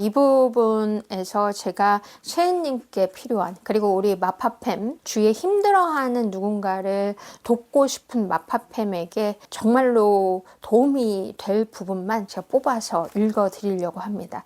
이 부분에서 제가 셰은님께 필요한 그리고 우리 마파팸 주위에 힘들어하는 누군가를 돕고 싶은 마파팸에게 정말로 도움이 될 부분만 제가 뽑아서 읽어드리려고 합니다.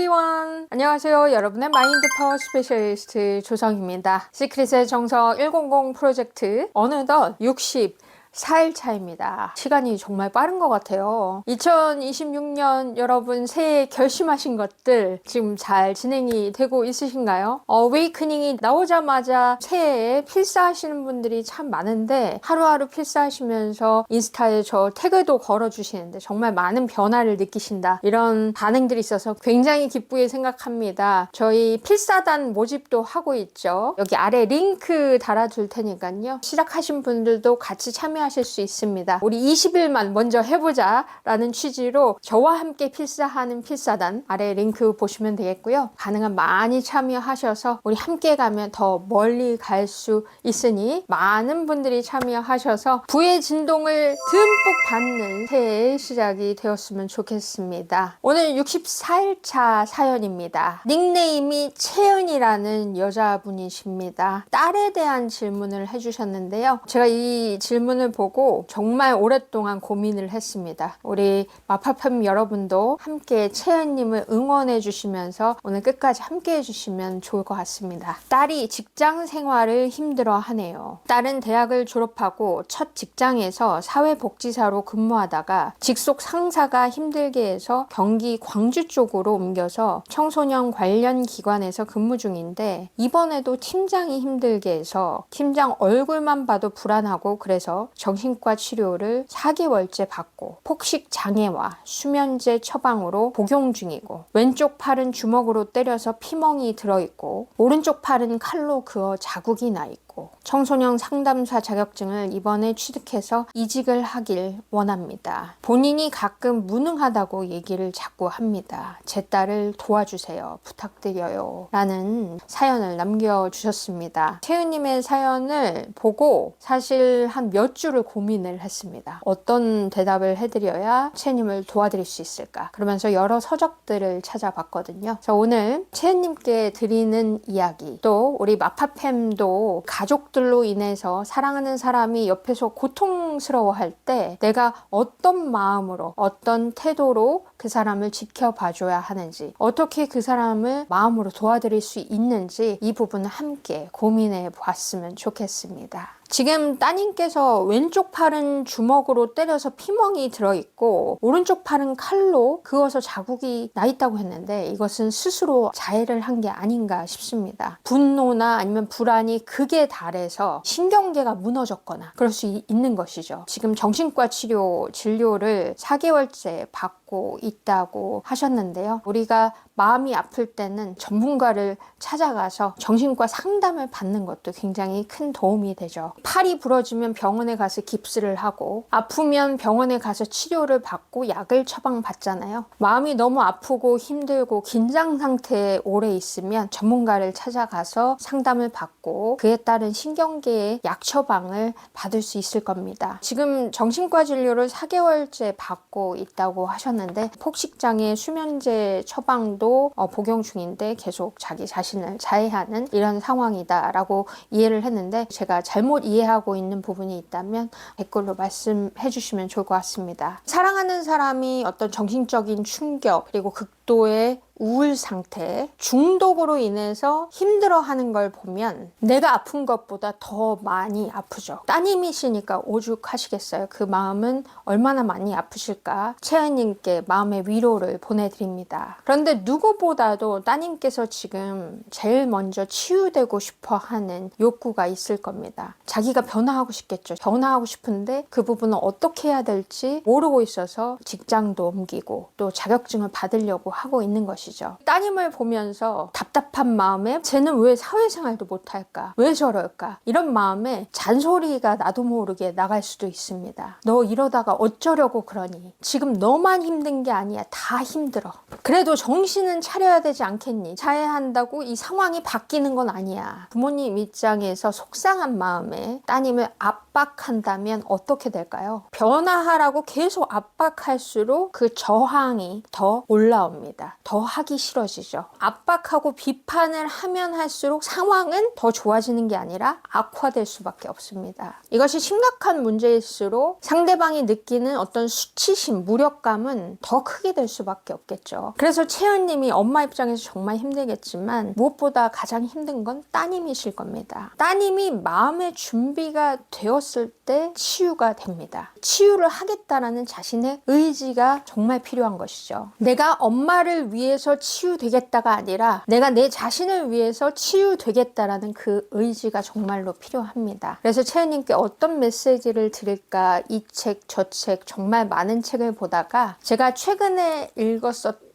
에비원 안녕하세요. 여러분의 마인드 파워 스페셜리스트 조성입니다. 시크릿의 정석 100 프로젝트 어느덧 60 4일 차입니다. 시간이 정말 빠른 것 같아요. 2026년 여러분 새해 결심하신 것들 지금 잘 진행이 되고 있으신가요? 어웨이크닝이 나오자마자 새해에 필사하시는 분들이 참 많은데 하루하루 필사하시면서 인스타에 저 태그도 걸어주시는데 정말 많은 변화를 느끼신다. 이런 반응들이 있어서 굉장히 기쁘게 생각합니다. 저희 필사단 모집도 하고 있죠. 여기 아래 링크 달아둘 테니까요. 시작하신 분들도 같이 참여 하실 수 있습니다. 우리 20일만 먼저 해보자 라는 취지로 저와 함께 필사하는 필사단 아래 링크 보시면 되겠고요. 가능한 많이 참여하셔서 우리 함께 가면 더 멀리 갈 수 있으니 많은 분들이 참여하셔서 부의 진동을 듬뿍 받는 새해의 시작이 되었으면 좋겠습니다. 오늘 64일차 사연입니다. 닉네임이 채은이라는 여자분이십니다. 딸에 대한 질문을 해주셨는데요. 제가 이 질문을 보고 정말 오랫동안 고민을 했습니다. 우리 마파팸 여러분도 함께 채은님을 응원해 주시면서 오늘 끝까지 함께 해주시면 좋을 것 같습니다. 딸이 직장 생활을 힘들어 하네요. 딸은 대학을 졸업하고 첫 직장에서 사회복지사로 근무하다가 직속 상사가 힘들게 해서 경기 광주 쪽으로 옮겨서 청소년 관련 기관에서 근무 중인데 이번에도 팀장이 힘들게 해서 팀장 얼굴만 봐도 불안하고 그래서 정신과 치료를 4개월째 받고 폭식 장애와 수면제 처방으로 복용 중이고 왼쪽 팔은 주먹으로 때려서 피멍이 들어있고 오른쪽 팔은 칼로 그어 자국이 나 있고 청소년 상담사 자격증을 이번에 취득해서 이직을 하길 원합니다. 본인이 가끔 무능하다고 얘기를 자꾸 합니다. 제 딸을 도와주세요. 부탁드려요. 라는 사연을 남겨주셨습니다. 채은님의 사연을 보고 사실 한 몇 주를 고민을 했습니다. 어떤 대답을 해드려야 채은님을 도와드릴 수 있을까? 그러면서 여러 서적들을 찾아봤거든요. 그래서 오늘 채은님께 드리는 이야기 또 우리 마파팸도 가족 들로 인해서 사랑하는 사람이 옆에서 고통스러워할 때 내가 어떤 마음으로 어떤 태도로 그 사람을 지켜봐줘야 하는지 어떻게 그 사람을 마음으로 도와드릴 수 있는지 이 부분을 함께 고민해 보았으면 좋겠습니다. 지금 따님께서 왼쪽 팔은 주먹으로 때려서 피멍이 들어있고 오른쪽 팔은 칼로 그어서 자국이 나 있다고 했는데 이것은 스스로 자해를 한 게 아닌가 싶습니다. 분노나 아니면 불안이 극에 달해서 신경계가 무너졌거나 그럴 수 이- 있는 것이죠. 지금 정신과 치료 진료를 4개월째 받고 있다고 하셨는데요. 우리가 마음이 아플 때는 전문가를 찾아가서 정신과 상담을 받는 것도 굉장히 큰 도움이 되죠. 팔이 부러지면 병원에 가서 깁스를 하고 아프면 병원에 가서 치료를 받고 약을 처방받잖아요. 마음이 너무 아프고 힘들고 긴장 상태에 오래 있으면 전문가를 찾아가서 상담을 받고 그에 따른 신경계의 약 처방을 받을 수 있을 겁니다. 지금 정신과 진료를 4개월째 받고 있다고 하셨는데 폭식장애 수면제 처방도 어, 복용 중인데 계속 자기 자신을 자해하는 이런 상황이다라고 이해를 했는데 제가 잘못 이해하고 있는 부분이 있다면 댓글로 말씀해 주시면 좋을 것 같습니다. 사랑하는 사람이 어떤 정신적인 충격 그리고 극 도의 우울 상태, 중독으로 인해서 힘들어 하는 걸 보면 내가 아픈 것보다 더 많이 아프죠. 따님이시니까 오죽하시겠어요. 그 마음은 얼마나 많이 아프실까. 채은님께 마음의 위로를 보내드립니다. 그런데 누구보다도 따님께서 지금 제일 먼저 치유되고 싶어 하는 욕구가 있을 겁니다. 자기가 변화하고 싶겠죠. 변화하고 싶은데 그 부분을 어떻게 해야 될지 모르고 있어서 직장도 옮기고 또 자격증을 받으려고 하고 있는 것이죠. 따님을 보면서 답답한 마음에 쟤는 왜 사회생활도 못할까? 왜 저럴까? 이런 마음에 잔소리가 나도 모르게 나갈 수도 있습니다. 너 이러다가 어쩌려고 그러니? 지금 너만 힘든 게 아니야. 다 힘들어. 그래도 정신은 차려야 되지 않겠니? 자해한다고 이 상황이 바뀌는 건 아니야. 부모님 입장에서 속상한 마음에 따님을 압박한다면 어떻게 될까요? 변화하라고 계속 압박할수록 그 저항이 더 올라옵니다. 더 하기 싫어지죠. 압박하고 비판을 하면 할수록 상황은 더 좋아지는 게 아니라 악화될 수밖에 없습니다. 이것이 심각한 문제일수록 상대방이 느끼는 어떤 수치심, 무력감은 더 크게 될 수밖에 없겠죠. 그래서 채연님이 엄마 입장에서 정말 힘들겠지만 무엇보다 가장 힘든 건 따님이실 겁니다. 따님이 마음의 준비가 되었을 때 치유가 됩니다. 치유를 하겠다라는 자신의 의지가 정말 필요한 것이죠. 내가 엄마 를 위해서 치유되겠다가 아니라 내가 내 자신을 위해서 치유되겠다라는 그 의지가 정말로 필요합니다. 그래서 채연님께 어떤 메시지를 드릴까 이 책, 저 책 정말 많은 책을 보다가 제가 최근에 읽었었던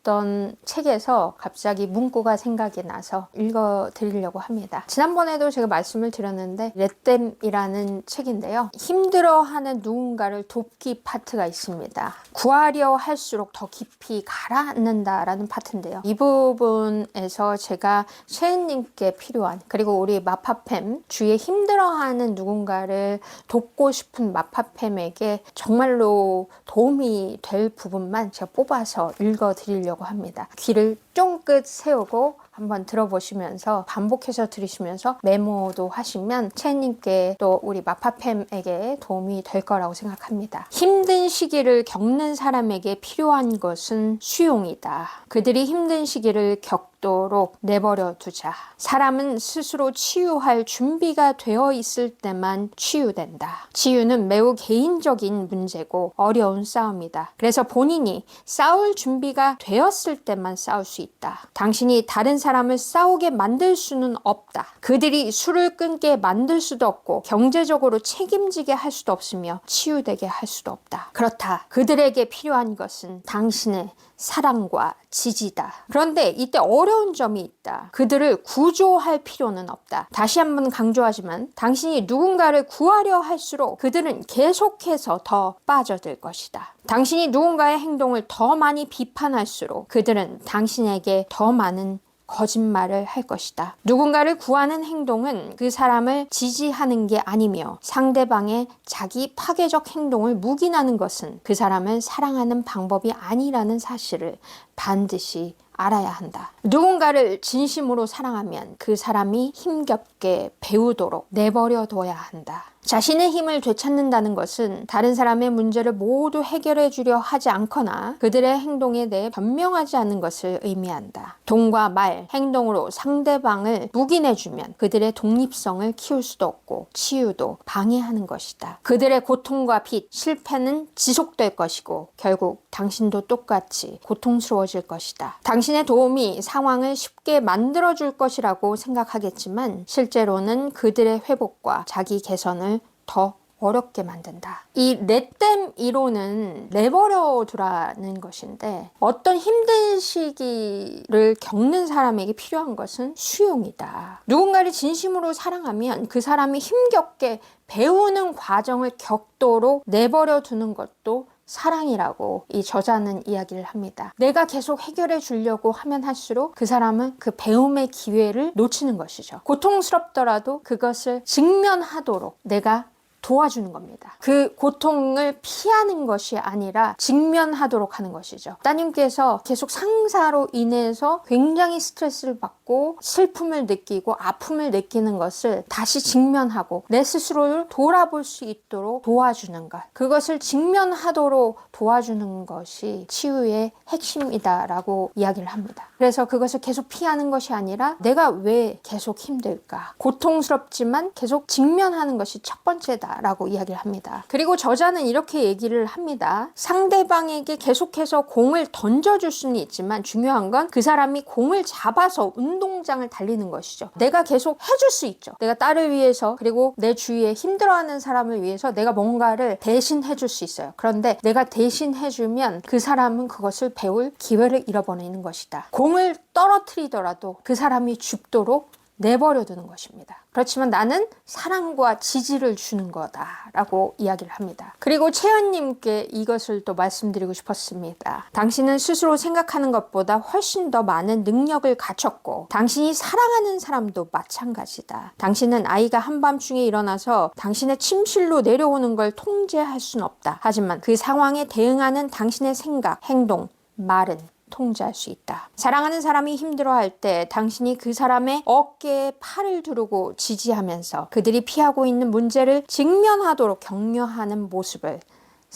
책에서 갑자기 문구가 생각이 나서 읽어 드리려고 합니다. 지난번에도 제가 말씀을 드렸는데 레댐이라는 책인데요. 힘들어하는 누군가를 돕기 파트가 있습니다. 구하려 할수록 더 깊이 가라앉는다라는 파트인데요. 이 부분에서 제가 최은님께 필요한 그리고 우리 마파팸 주위에 힘들어하는 누군가를 돕고 싶은 마파팸에게 정말로 도움이 될 부분만 제가 뽑아서 읽어 드리려고 합니다. 귀를 쫑긋 세우고 한번 들어보시면서 반복해서 들으시면서 메모도 하시면 채님께 또 우리 마파팸에게 도움이 될 거라고 생각합니다. 힘든 시기를 겪는 사람에게 필요한 것은 수용이다. 그들이 힘든 시기를 겪 도록 내버려 두자. 사람은 스스로 치유할 준비가 되어 있을 때만 치유된다. 치유는 매우 개인적인 문제고 어려운 싸움이다. 그래서 본인이 싸울 준비가 되었을 때만 싸울 수 있다. 당신이 다른 사람을 싸우게 만들 수는 없다. 그들이 술을 끊게 만들 수도 없고 경제적으로 책임지게 할 수도 없으며 치유되게 할 수도 없다. 그렇다. 그들에게 필요한 것은 당신의 사랑과 지지다. 그런데 이때 어려운 점이 있다. 그들을 구조할 필요는 없다. 다시 한번 강조하지만 당신이 누군가를 구하려 할수록 그들은 계속해서 더 빠져들 것이다. 당신이 누군가의 행동을 더 많이 비판할수록 그들은 당신에게 더 많은 거짓말을 할 것이다. 누군가를 구하는 행동은 그 사람을 지지하는 게 아니며 상대방의 자기 파괴적 행동을 묵인하는 것은 그 사람을 사랑하는 방법이 아니라는 사실을 반드시 알아야 한다. 누군가를 진심으로 사랑하면 그 사람이 힘겹게 배우도록 내버려 둬야 한다. 자신의 힘을 되찾는다는 것은 다른 사람의 문제를 모두 해결해 주려 하지 않거나 그들의 행동에 대해 변명하지 않는 것을 의미한다. 돈과 말, 행동으로 상대방을 묵인해 주면 그들의 독립성을 키울 수도 없고 치유도 방해하는 것이다. 그들의 고통과 빚, 실패는 지속될 것이고 결국 당신도 똑같이 고통스러워질 것이다. 당신 의 도움이 상황을 쉽게 만들어 줄 것이라고 생각하겠지만 실제로는 그들의 회복과 자기 개선을 더 어렵게 만든다. 이 레댐 이론은 내버려 두라는 것인데 어떤 힘든 시기를 겪는 사람에게 필요한 것은 수용이다. 누군가를 진심으로 사랑하면 그 사람이 힘겹게 배우는 과정을 겪도록 내버려 두는 것도 사랑이라고 이 저자는 이야기를 합니다. 내가 계속 해결해 주려고 하면 할수록 그 사람은 그 배움의 기회를 놓치는 것이죠. 고통스럽더라도 그것을 직면하도록 내가 도와주는 겁니다. 그 고통을 피하는 것이 아니라 직면하도록 하는 것이죠. 따님께서 계속 상사로 인해서 굉장히 스트레스를 받고 슬픔을 느끼고 아픔을 느끼는 것을 다시 직면하고 내 스스로를 돌아볼 수 있도록 도와주는 것. 그것을 직면하도록 도와주는 것이 치유의 핵심이다라고 이야기를 합니다. 그래서 그것을 계속 피하는 것이 아니라 내가 왜 계속 힘들까? 고통스럽지만 계속 직면하는 것이 첫 번째다라고 이야기를 합니다. 그리고 저자는 이렇게 얘기를 합니다. 상대방에게 계속해서 공을 던져줄 수는 있지만 중요한 건 그 사람이 공을 잡아서 운동장을 달리는 것이죠. 내가 계속 해줄 수 있죠. 내가 딸을 위해서 그리고 내 주위에 힘들어하는 사람을 위해서 내가 뭔가를 대신 해줄 수 있어요. 그런데 내가 대신 해주면 그 사람은 그것을 배울 기회를 잃어버리는 것이다. 공을 떨어뜨리더라도 그 사람이 죽도록 내버려 두는 것입니다. 그렇지만 나는 사랑과 지지를 주는 거다라고 이야기를 합니다. 그리고 채연님께 이것을 또 말씀드리고 싶었습니다. 당신은 스스로 생각하는 것보다 훨씬 더 많은 능력을 갖췄고 당신이 사랑하는 사람도 마찬가지다. 당신은 아이가 한밤중에 일어나서 당신의 침실로 내려오는 걸 통제할 수는 없다. 하지만 그 상황에 대응하는 당신의 생각, 행동, 말은 통제할 수 있다. 사랑하는 사람이 힘들어할 때 당신이 그 사람의 어깨에 팔을 두르고 지지하면서 그들이 피하고 있는 문제를 직면하도록 격려하는 모습을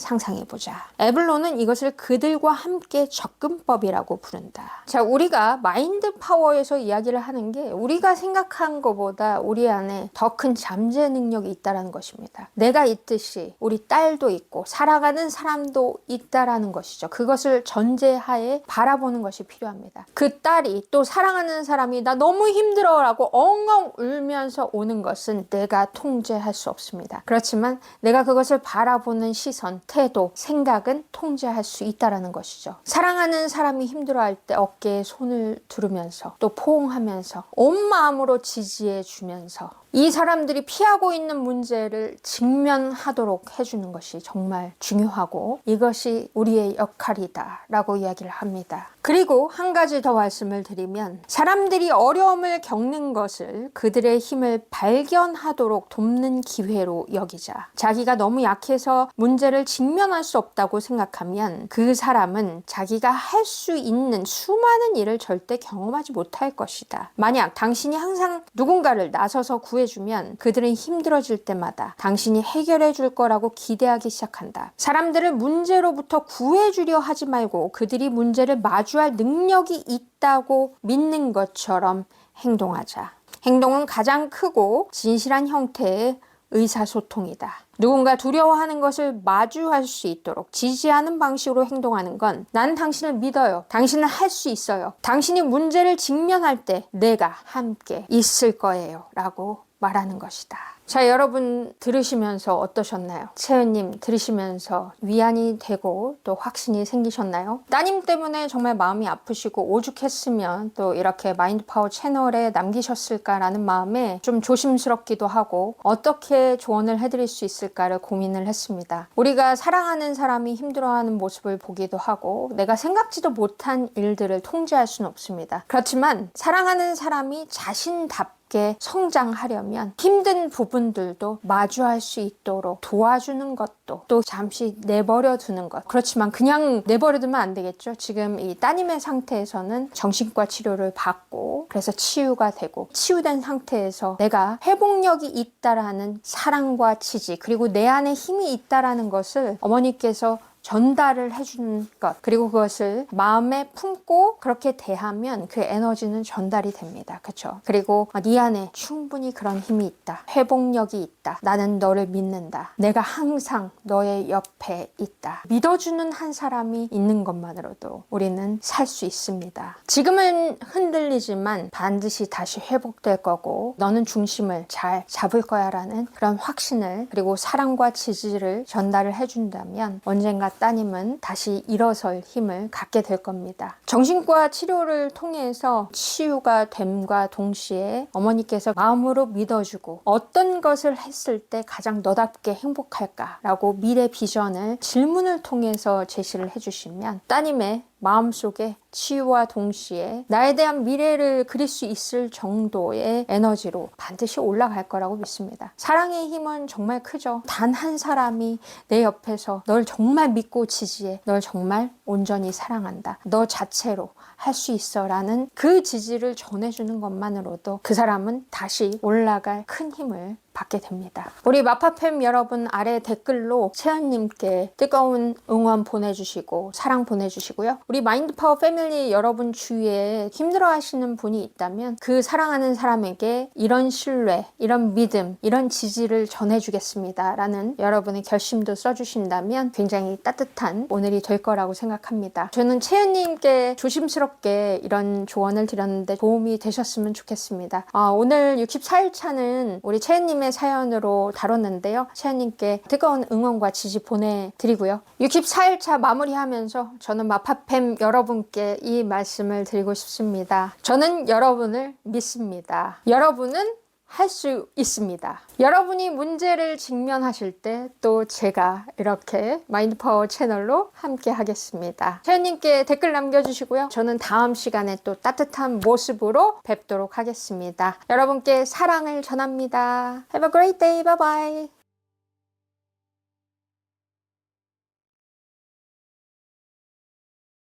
상상해 보자. 에블론은 이것을 그들과 함께 접근법이라고 부른다. 자, 우리가 마인드 파워에서 이야기를 하는 게 우리가 생각한 것보다 우리 안에 더 큰 잠재 능력이 있다라는 것입니다. 내가 있듯이 우리 딸도 있고 살아가는 사람도 있다라는 것이죠. 그것을 전제하에 바라보는 것이 필요합니다. 그 딸이 또 사랑하는 사람이 나 너무 힘들어라고 엉엉 울면서 오는 것은 내가 통제할 수 없습니다. 그렇지만 내가 그것을 바라보는 시선, 태도, 생각은 통제할 수 있다라는 것이죠. 사랑하는 사람이 힘들어할 때 어깨에 손을 두르면서 또 포옹하면서 온 마음으로 지지해 주면서 이 사람들이 피하고 있는 문제를 직면하도록 해주는 것이 정말 중요하고 이것이 우리의 역할이다 라고 이야기를 합니다. 그리고 한 가지 더 말씀을 드리면 사람들이 어려움을 겪는 것을 그들의 힘을 발견하도록 돕는 기회로 여기자. 자기가 너무 약해서 문제를 직면할 수 없다고 생각하면 그 사람은 자기가 할 수 있는 수많은 일을 절대 경험하지 못할 것이다. 만약 당신이 항상 누군가를 나서서 구해 주면 그들은 힘들어질 때마다 당신이 해결해 줄 거라고 기대하기 시작한다. 사람들을 문제로부터 구해주려 하지 말고 그들이 문제를 마주할 능력이 있다고 믿는 것처럼 행동하자. 행동은 가장 크고 진실한 형태의 의사소통이다. 누군가 두려워하는 것을 마주할 수 있도록 지지하는 방식으로 행동하는 건난 당신을 믿어요. 당신은 할 수 있어요. 당신이 문제를 직면할 때 내가 함께 있을 거예요. 라고 말하는 것이다. 자, 여러분 들으시면서 어떠셨나요? 채연님 들으시면서 위안이 되고 또 확신이 생기셨나요? 따님 때문에 정말 마음이 아프시고 오죽했으면 또 이렇게 마인드 파워 채널에 남기셨을까라는 마음에 좀 조심스럽기도 하고 어떻게 조언을 해드릴 수 있을까를 고민을 했습니다. 우리가 사랑하는 사람이 힘들어하는 모습을 보기도 하고 내가 생각지도 못한 일들을 통제할 수는 없습니다. 그렇지만 사랑하는 사람이 자신답 게 성장하려면 힘든 부분들도 마주할 수 있도록 도와주는 것도 또 잠시 내버려 두는 것. 그렇지만 그냥 내버려 두면 안 되겠죠. 지금 이 따님의 상태에서는 정신과 치료를 받고 그래서 치유가 되고 치유된 상태에서 내가 회복력이 있다라는 사랑과 지지 그리고 내 안에 힘이 있다라는 것을 어머니께서 전달을 해주는 것 그리고 그것을 마음에 품고 그렇게 대하면 그 에너지는 전달이 됩니다. 그렇죠 그리고 네 안에 충분히 그런 힘이 있다. 회복력이 있다. 나는 너를 믿는다. 내가 항상 너의 옆에 있다. 믿어주는 한 사람이 있는 것만으로도 우리는 살 수 있습니다. 지금은 흔들리지만 반드시 다시 회복될 거고 너는 중심을 잘 잡을 거야 라는 그런 확신을 그리고 사랑과 지지를 전달을 해준다면 언젠가 따님은 다시 일어설 힘을 갖게 될 겁니다. 정신과 치료를 통해서 치유가 됨과 동시에 어머니께서 마음으로 믿어주고 어떤 것을 했을 때 가장 너답게 행복할까라고 미래 비전을 질문을 통해서 제시를 해주시면 따님의 마음속에 치유와 동시에 나에 대한 미래를 그릴 수 있을 정도의 에너지로 반드시 올라갈 거라고 믿습니다. 사랑의 힘은 정말 크죠. 단 한 사람이 내 옆에서 널 정말 믿고 지지해. 널 정말 온전히 사랑한다. 너 자체로 할 수 있어 라는 그 지지를 전해주는 것만으로도 그 사람은 다시 올라갈 큰 힘을 받게 됩니다. 우리 마파팸 여러분 아래 댓글로 채연님께 뜨거운 응원 보내주시고 사랑 보내주시고요. 우리 마인드파워 패밀리 여러분 주위에 힘들어하시는 분이 있다면 그 사랑하는 사람에게 이런 신뢰, 이런 믿음, 이런 지지를 전해주겠습니다. 라는 여러분의 결심도 써주신다면 굉장히 따뜻한 오늘이 될 거라고 생각합니다. 저는 채연님께 조심스럽게 이런 조언을 드렸는데 도움이 되셨으면 좋겠습니다. 아, 오늘 64일 차는 우리 채연님의 사연으로 다뤘는데요. 채연님께 뜨거운 응원과 지지 보내드리고요. 64일 차 마무리하면서 저는 마파팸 여러분께 이 말씀을 드리고 싶습니다. 저는 여러분을 믿습니다. 여러분은 할 수 있습니다. 여러분이 문제를 직면하실 때 또 제가 이렇게 마인드파워 채널로 함께 하겠습니다. 채연님께 댓글 남겨주시고요. 저는 다음 시간에 또 따뜻한 모습으로 뵙도록 하겠습니다. 여러분께 사랑을 전합니다. Have a great day. Bye bye.